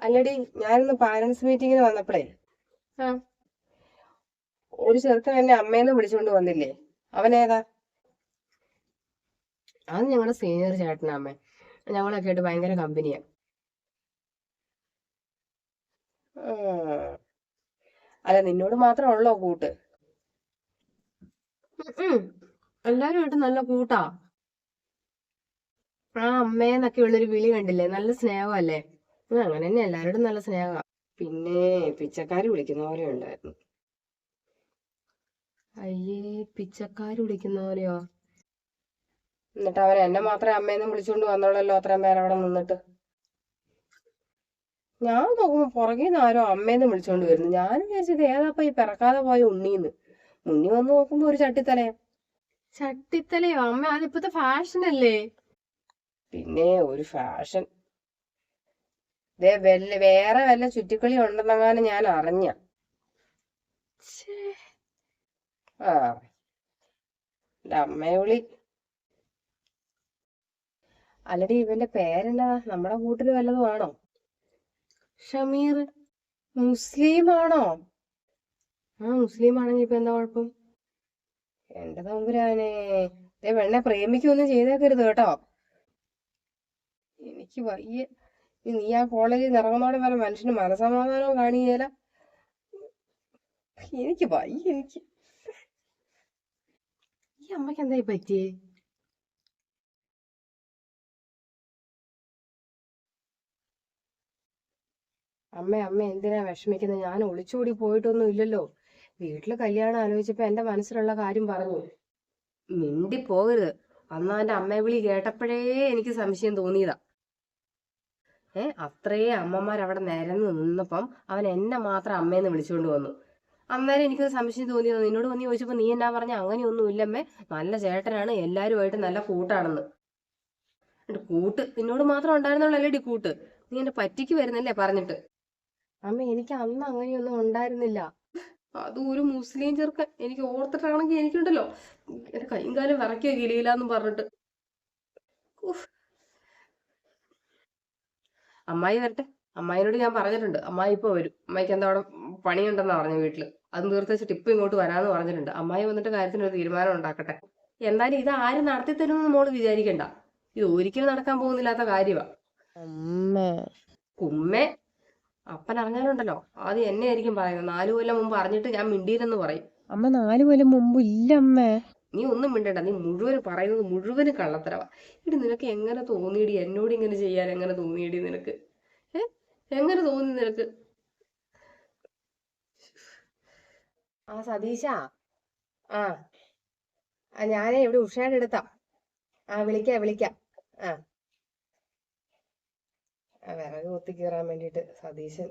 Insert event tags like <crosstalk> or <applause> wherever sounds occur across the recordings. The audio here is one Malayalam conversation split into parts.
അല്ലടി ഞാനിന്ന് പാരന്റ്സ് മീറ്റിങ്ങിന് വന്നപ്പോഴേ. ഒരു ചെറുക്കൻ എന്നെ അമ്മേന്ന് വിളിച്ചുകൊണ്ട് വന്നില്ലേ? അവനേതാ? അത് ഞങ്ങളുടെ സീനിയർ ചേട്ടനാ അമ്മേ. ഞങ്ങളൊക്കെ ആയിട്ട് ഭയങ്കര കമ്പനിയാ അല്ല നിന്നോട് മാത്രം ഉള്ളോ കൂട്ട്? എല്ലാരും ആയിട്ട് നല്ല കൂട്ടാ. ആ അമ്മേന്നൊക്കെ ഉള്ളൊരു വിളി കണ്ടില്ലേ? നല്ല സ്നേഹമല്ലേ അങ്ങനെ തന്നെ എല്ലാവരോടും നല്ല സ്നേഹമാ പിന്നെ പിച്ചക്കാര് വിളിക്കുന്ന പോലെ ഉണ്ടായിരുന്നു. അയ്യേ പിച്ചക്കാര് വിളിക്കുന്ന പോലെയോ? എന്നിട്ട് അവൻ എന്നെ മാത്രമേ അമ്മേന്ന് വിളിച്ചുകൊണ്ട് വന്നോളല്ലോ അത്രയും പേരവിടെ അവിടെ നിന്നിട്ട്. ഞാൻ നോക്കുമ്പോ പുറകെ നിന്ന് ആരോ അമ്മേന്ന് വിളിച്ചോണ്ട് വരുന്നു. ഞാൻ വിചാരിച്ചത് ഏതാപ്പ ഈ പിറക്കാതെ പോയ ഉണ്ണീന്ന്. മുന്നിൽ വന്ന് നോക്കുമ്പോ ഒരു ചട്ടിത്തലയാ. ചട്ടിത്തലയോ? അമ്മ അതിപ്പത്തെ ഫാഷൻ അല്ലേ പിന്നെ ഒരു ഫാഷൻ. ദേ വല്ല വേറെ വല്ല ചുറ്റിക്കളി ഉണ്ടെന്നെങ്ങാനും ഞാൻ അറിഞ്ഞ. ആ. എന്റെ അമ്മയെ വിളി. അല്ലടി ഇവന്റെ പേരെന്നാ നമ്മുടെ കൂട്ടിൽ വല്ലതും ആണോ? ഷമീർ മുസ്ലിം ആണോ? ആ മുസ്ലിം ആണെങ്കിൽ ഇപ്പൊ എന്താ കുഴപ്പം? എന്റെ തമ്പുരാനെ. ഇതേ വെണ്ണെ പ്രേമിക്കൊന്നും ചെയ്തേക്കരുത് കേട്ടോ. എനിക്ക് വയ്യ. നീ ആ കോളേജിൽ ഇറങ്ങുന്നോടെ വരെ മനുഷ്യന് മനസമാധാനവും കാണിയേല. എനിക്ക് വയ്യ എനിക്ക്. ഈ അമ്മയ്ക്ക് എന്തായി പറ്റിയേ? അമ്മ അമ്മ എന്തിനാ വിഷമിക്കുന്നത് ഞാൻ ഒളിച്ചോടി പോയിട്ടൊന്നും ഇല്ലല്ലോ. വീട്ടിൽ കല്യാണം ആലോചിച്ചപ്പോ എന്റെ മനസ്സിലുള്ള കാര്യം പറഞ്ഞു. മിണ്ടി പോകരുത് അന്ന് അവന്റെ അമ്മയെ വിളി കേട്ടപ്പോഴേ എനിക്ക് സംശയം തോന്നിയതാ. ഏ അത്രേ അമ്മമാർ അവിടെ നിരന്ന് നിന്നപ്പം അവൻ എന്നെ മാത്രം അമ്മയെന്ന് വിളിച്ചുകൊണ്ട് വന്നു. അന്നേരം എനിക്ക് സംശയം തോന്നിയത് നിന്നോട് വന്ന് ചോദിച്ചപ്പോൾ നീ എന്നാ പറഞ്ഞ? അങ്ങനെയൊന്നും ഇല്ലമ്മേ. നല്ല ചേട്ടനാണ്. എല്ലാരുമായിട്ട് നല്ല കൂട്ടാണെന്ന്. കൂട്ട്. നിന്നോട് മാത്രം ഉണ്ടായിരുന്നുള്ളല്ലേ കൂട്ട്? നീ എന്റെ പറ്റിക്ക് വരുന്നല്ലേ പറഞ്ഞിട്ട്. അമ്മ എനിക്ക് അന്ന് അങ്ങനെയൊന്നും ഉണ്ടായിരുന്നില്ല. അതും ഒരു മുസ്ലിം ചെറുക്കൻ. എനിക്ക് ഓർത്തിട്ടാണെങ്കിൽ എനിക്കുണ്ടല്ലോ. എന്റെ കൈയും കാലും വിറയ്ക്കോ കിളിയില്ലാന്ന് പറഞ്ഞിട്ട്. അമ്മായി വരട്ടെ. അമ്മായിനോട് ഞാൻ പറഞ്ഞിട്ടുണ്ട് അമ്മായി ഇപ്പൊ വരും. അമ്മായിക്ക് എന്താ അവിടെ പണിയുണ്ടെന്ന് പറഞ്ഞു വീട്ടിൽ. അത് തീർത്ത് വെച്ചിട്ട് ഇപ്പൊ ഇങ്ങോട്ട് വരാന്ന് പറഞ്ഞിട്ടുണ്ട്. അമ്മായി വന്നിട്ട് കാര്യത്തിന് ഒരു തീരുമാനം ഉണ്ടാക്കട്ടെ. എന്തായാലും ഇത് ആരും നടത്തി തരുമെന്ന് മോൾ വിചാരിക്കണ്ട. ഇത് ഒരിക്കലും നടക്കാൻ പോകുന്നില്ലാത്ത കാര്യമാണ് കുമ്മേ അപ്പൻ അറിഞ്ഞാലുണ്ടല്ലോ. ആദ്യം എന്നെ ആയിരിക്കും പറയുന്നത്. നാലു കൊല്ലം മുമ്പ് അറിഞ്ഞിട്ട് ഞാൻ മിണ്ടിയില്ലെന്ന് പറയും. അമ്മ നാലു കൊല്ലം മുമ്പ് ഇല്ല അമ്മേ. നീ ഒന്നും മിണ്ടണ്ട. നീ മുഴുവൻ പറയുന്നത് മുഴുവനും കള്ളത്തരവാ. ഇടി നിനക്ക് എങ്ങനെ തോന്നിയിടി? എന്നോട് ഇങ്ങനെ ചെയ്യാൻ എങ്ങനെ തോന്നിയിടി നിനക്ക്? ഏ? എങ്ങനെ തോന്നി നിനക്ക്? ആ സതീശ. ആ. ഞാനേ ഇവിടെ ഉഷയുടെ എടുത്താ. ആ വിളിക്കാം വിളിക്കാം. ആ വിറക് കുത്തി കീറാൻ വേണ്ടിയിട്ട് സതീശൻ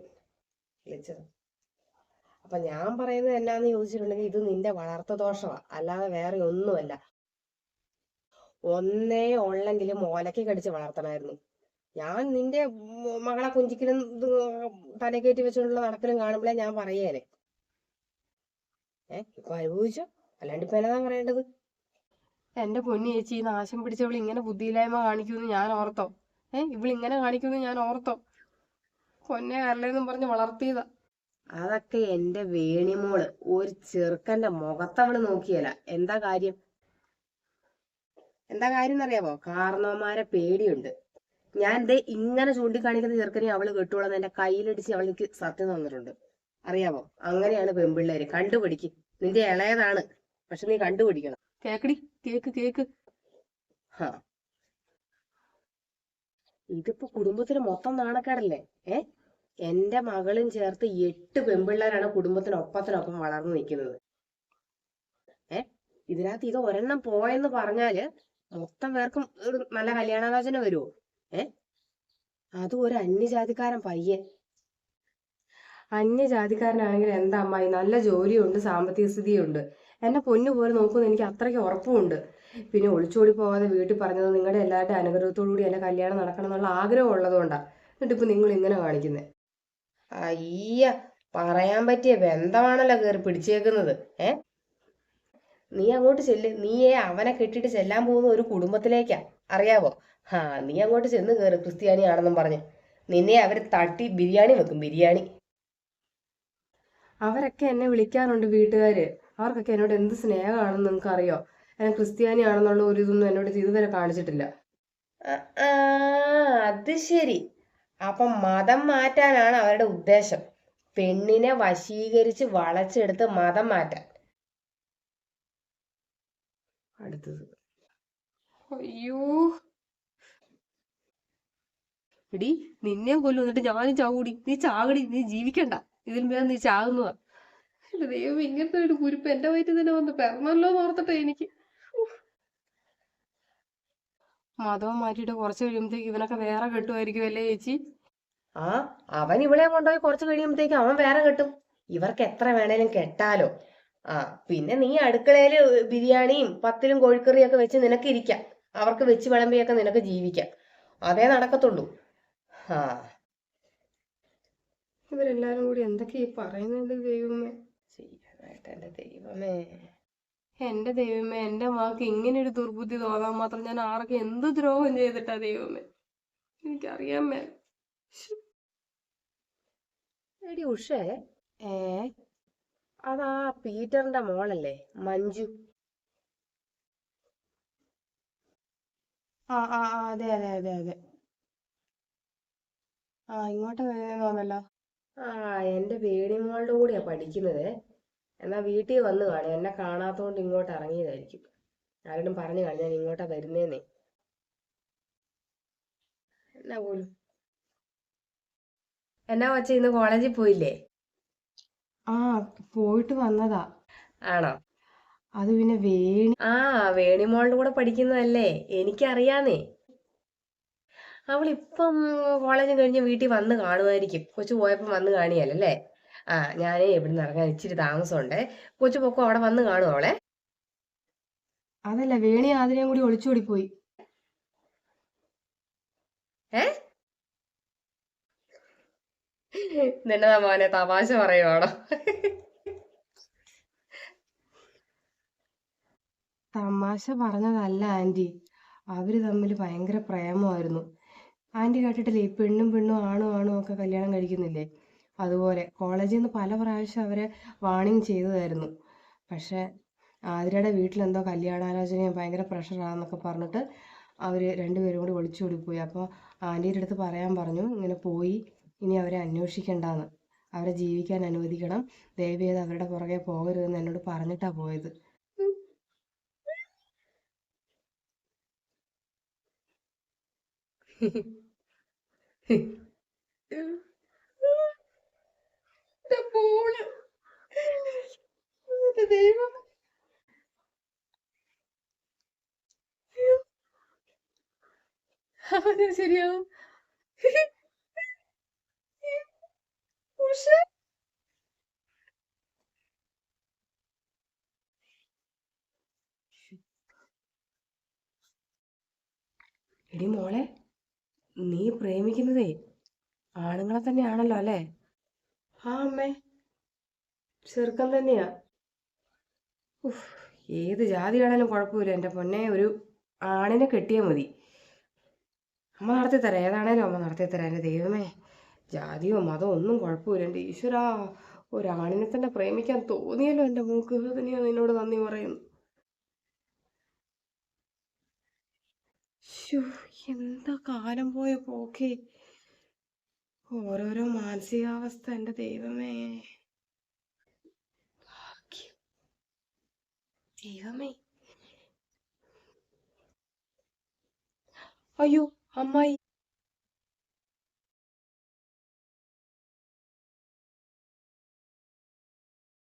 വിളിച്ചത്. അപ്പൊ ഞാൻ പറയുന്നത് എന്നാന്ന് ചോദിച്ചിട്ടുണ്ടെങ്കിൽ ഇത് നിന്റെ വളർത്ത ദോഷമാ അല്ലാതെ വേറെ ഒന്നുമല്ല. ഒന്നേ ഉള്ളെങ്കിലും ഓലയ്ക്ക് കടിച്ച് വളർത്തണമായിരുന്നു ഞാൻ നിന്റെ മകളെ കുഞ്ചിക്കലും ഇത് തലകയറ്റി വെച്ചുകൊണ്ടുള്ള നടക്കലും കാണുമ്പോഴേ ഞാൻ പറയേനെ. ഏഹ് ഇപ്പൊ അനുഭവിച്ചോ? അല്ലാണ്ട് ഇപ്പൊ എന്നതാ പറയേണ്ടത്? എന്റെ പൊന്നി ചേച്ചി നാശം പിടിച്ചവൾ ഇങ്ങനെ ബുദ്ധിയില്ലായ്മ കാണിക്കുന്നു ഞാൻ ഓർത്തോ. ഏഹ് ഇവളിങ്ങനെ കാണിക്കുന്നു ഞാൻ ഓർത്തോ. പൊന്നെ കരളെന്നും പറഞ്ഞ് വളർത്തിയതാ. അതൊക്കെ എന്റെ വേണിമോൾ. ഒരു ചെറുക്കന്റെ മുഖത്തവൾ നോക്കിയല്ല. എന്താ കാര്യം? എന്താ കാര്യം എന്നറിയാമോ കാരണവന്മാരെ പേടിയുണ്ട്. ഞാൻ ദേ ഇങ്ങനെ ചൂണ്ടിക്കാണിക്കുന്ന ചെറുക്കനെ അവൾ കെട്ടുകൊള്ളുന്ന എന്റെ കയ്യിലടിച്ച് അവൾക്ക് സത്യം തന്നിട്ടുണ്ട്. അറിയാവോ? അങ്ങനെയാണ് പെൺപിള്ളേര് കണ്ടുപിടിക്ക്. നിന്റെ ഇളയതാണ്. പക്ഷെ നീ കണ്ടുപിടിക്കണം. കേക്കടി. Cake cake. ഹാ. ഇതിപ്പോ കുടുംബത്തിന് മൊത്തം നാണക്കേടല്ലേ? ഏ? എന്റെ മകളും ചേർത്ത് എട്ട് പെൺപിള്ളേരാണ് കുടുംബത്തിനൊപ്പത്തിനൊപ്പം വളർന്നു നിൽക്കുന്നത്. ഏ? ഇതിനകത്ത് ഇത് ഒരെണ്ണം പോയെന്ന് പറഞ്ഞാൽ മൊത്തം പേർക്കും ഒരു നല്ല കല്യാണാലോചന വരുമോ ഏ? അത് ഒരു അന്യജാതിക്കാരൻ പയ്യൻ. അന്യജാതിക്കാരനാണെങ്കിൽ എന്താ അമ്മായി? നല്ല ജോലിയുണ്ട് സാമ്പത്തിക സ്ഥിതിയുണ്ട്. എന്നെ പൊന്നു പോലെ നോക്കുമെന്ന് എനിക്ക് അത്രയ്ക്ക് ഉറപ്പുമുണ്ട്. പിന്നെ ഒളിച്ചോടി പോകാതെ വീട്ടിൽ പറഞ്ഞത് നിങ്ങളുടെ എല്ലാവരുടെയും അനുഗ്രഹത്തോടു കൂടി എന്റെ കല്യാണം നടക്കണം എന്നുള്ള ആഗ്രഹം ഉള്ളതുകൊണ്ടാണ് എന്നിട്ട് ഇപ്പൊ നിങ്ങൾ ഇങ്ങനെ കാണിക്കുന്നത് അയ്യ പറയാൻ പറ്റിയ ബന്ധമാണല്ലോ കയറി പിടിച്ചേക്കുന്നത്. ഏ? നീ അങ്ങോട്ട് ചെല്ല്. നീയേ അവനെ കെട്ടിട്ട് ചെല്ലാൻ പോകുന്ന ഒരു കുടുംബത്തിലേക്കാ. അറിയാവോ? ഹാ നീ അങ്ങോട്ട് ചെന്ന് കയറി ക്രിസ്ത്യാനി ആണെന്നും പറഞ്ഞ്. നിന്നെ അവർ തട്ടി ബിരിയാണി വെക്കും ബിരിയാണി. അവരൊക്കെ എന്നെ വിളിക്കാറുണ്ട് വീട്ടുകാര്. അവർക്കൊക്കെ എന്നോട് എന്ത് സ്നേഹമാണെന്ന് നിങ്ങൾക്ക് അറിയോ ഞാൻ ക്രിസ്ത്യാനി ആണെന്നുള്ള ഒരു ഇതൊന്നും എന്നോട് ഇതുവരെ കാണിച്ചിട്ടില്ല. അത് ശരി. അപ്പം മതം മാറ്റാനാണ് അവരുടെ ഉദ്ദേശം. പെണ്ണിനെ വശീകരിച്ച് വളച്ചെടുത്ത് മതം മാറ്റാൻ. അടുത്തത്. അയ്യോ. എടി നിന്നെ കൊല്ലു എന്നിട്ട് ഞാനും ചാവൂടി. നീ ചാകടി നീ ജീവിക്കണ്ട. ഇതിൽ മേലെ നീ ചാകുന്നതാ. ദൈവം ഇങ്ങനത്തെ ഒരു കുരുപ്പ് എന്റെ വയറ്റിൽ തന്നെ വന്ന്. പിറന്നല്ലോ എന്ന് ഓർത്തിട്ടെ എനിക്ക് ഉഫ്. മതം മാറ്റിയിട്ട് കുറച്ച് കഴിയുമ്പോഴത്തേക്ക് ഇവനൊക്കെ വേറെ കെട്ടുമായിരിക്കും അല്ലേ ചേച്ചി? ആ അവൻ ഇവളെ കൊണ്ടുപോയി കുറച്ച് കഴിയുമ്പോഴത്തേക്ക് അവൻ വേറെ കെട്ടും. ഇവർക്ക് എത്ര വേണേലും കെട്ടാലോ. ആ പിന്നെ നീ അടുക്കളയിൽ ബിരിയാണിയും പത്തിലും കോഴിക്കറിയും ഒക്കെ വെച്ച് നിനക്ക് ഇരിക്കാം. അവർക്ക് വെച്ച് വിളമ്പിയൊക്കെ നിനക്ക് ജീവിക്കാം. അതേ നടക്കത്തുള്ളൂ. ആ. ഇവരെല്ലാരും കൂടി എന്തൊക്കെയാ പറയുന്നത് ദൈവമേ? ചെയ്യാനായിട്ട് എന്റെ ദൈവമേ. എന്റെ ദൈവമേ എന്റെ മകൾക്ക് ഇങ്ങനെ ഒരു ദുർബുദ്ധി തോന്നാൻ മാത്രം ഞാൻ ആർക്ക് എന്ത് ദ്രോഹം ചെയ്തിട്ടാ ദൈവമേ? എനിക്കറിയാൻ മേൽ എടി ഉഷേ. ഏ? അതാ പീറ്ററിന്റെ മോളല്ലേ മഞ്ജു. ആ ആ ആ, അതെ അതെ അതെ അതെ. ആ ഇങ്ങോട്ട് തോന്നല്ലോ. ആ എന്റെ വേണിമോളുടെ കൂടെയാ പഠിക്കുന്നത്. എന്നാ വീട്ടിൽ വന്നു കാണും. എന്നെ കാണാത്തോണ്ട് ഇങ്ങോട്ട് ഇറങ്ങിയതായിരിക്കും. ആരോടും പറഞ്ഞു കാണും ഞാൻ ഇങ്ങോട്ടാ വരുന്നേന്നേ. എന്നാ പോലും. എന്നാ വച്ച ഇന്ന് കോളേജിൽ പോയില്ലേ? ആ പോയിട്ട് വന്നതാ. ആണോ? അത് പിന്നെ വേണി ആ വേണിമോളുടെ കൂടെ പഠിക്കുന്നതല്ലേ. എനിക്കറിയാന്നേ. അവൾ ഇപ്പം കോളേജ് കഴിഞ്ഞ് വീട്ടിൽ വന്ന് കാണുമായിരിക്കും. കൊച്ചു പോയപ്പോ വന്ന് കാണിയല്ലേ ആ ഞാനേ ഇവിടുന്ന് ഇറങ്ങാൻ ഇച്ചിരി താമസമുണ്ട്. കൊച്ചു പൊക്കോ അവിടെ വന്ന് കാണും അവളെ? അതല്ല വേണി ആതിരയും കൂടി ഒളിച്ചോടി പോയി. ഏ? നിന്നതാ മോനെ തമാശ പറയുവാണോ? തമാശ പറഞ്ഞതല്ല ആന്റി. അവർ തമ്മിൽ ഭയങ്കര പ്രേമമായിരുന്നു. ആന്റി കേട്ടിട്ടില്ലേ ഈ പെണ്ണും പെണ്ണും ആണും ആണും ഒക്കെ കല്യാണം കഴിക്കുന്നില്ലേ? അതുപോലെ കോളേജിൽ നിന്ന് പല പ്രാവശ്യം അവരെ വാണിംഗ് ചെയ്തതായിരുന്നു. പക്ഷെ ആതിരയുടെ വീട്ടിലെന്തോ കല്യാണാലോചനയും ഭയങ്കര പ്രഷറാണെന്നൊക്കെ പറഞ്ഞിട്ട് അവർ രണ്ടുപേരും കൂടി ഒളിച്ചോടി പോയി. അപ്പോൾ ആന്റിയുടെ അടുത്ത് പറയാൻ പറഞ്ഞു ഇങ്ങനെ പോയി ഇനി അവരെ അന്വേഷിക്കേണ്ടെന്ന്. അവരെ ജീവിക്കാൻ അനുവദിക്കണം. ദയവ് അവരുടെ പുറകെ പോകരുതെന്ന് എന്നോട് പറഞ്ഞിട്ടാ പോയത്. മോൾ <laughs> എന്റെ ദൈവം അവന് ശരിയാവും. എടി മോളെ നീ പ്രേമിക്കുന്നതേ ആണുങ്ങളെ തന്നെയാണല്ലോ അല്ലേ? ആ അമ്മേ ചെറുക്കൻ തന്നെയാ. ഉഫ്, ഏത് ജാതിയാണേലും കുഴപ്പമില്ല. എന്റെ പൊന്നെ ഒരു ആണിനെ കെട്ടിയാൽ മതി. അമ്മ നടത്തി തരാം ഏതാണേലും അമ്മ നടത്തി തരാം എന്റെ ദൈവമേ ജാതിയോ മതമോ ഒന്നും കുഴപ്പമില്ല. എന്റെ ഈശ്വരാ ഒരാണിനെ തന്നെ പ്രേമിക്കാൻ തോന്നിയല്ലോ എന്റെ മൂക്ക്. തന്നെയാ നിന്നോട് നന്ദി പറയുന്നു എന്താ കാലം പോയ പോക്കേ. ഓരോരോ മാനസികാവസ്ഥ എന്റെ ദൈവമേ. ദൈവമേ. അയ്യോ അമ്മായി.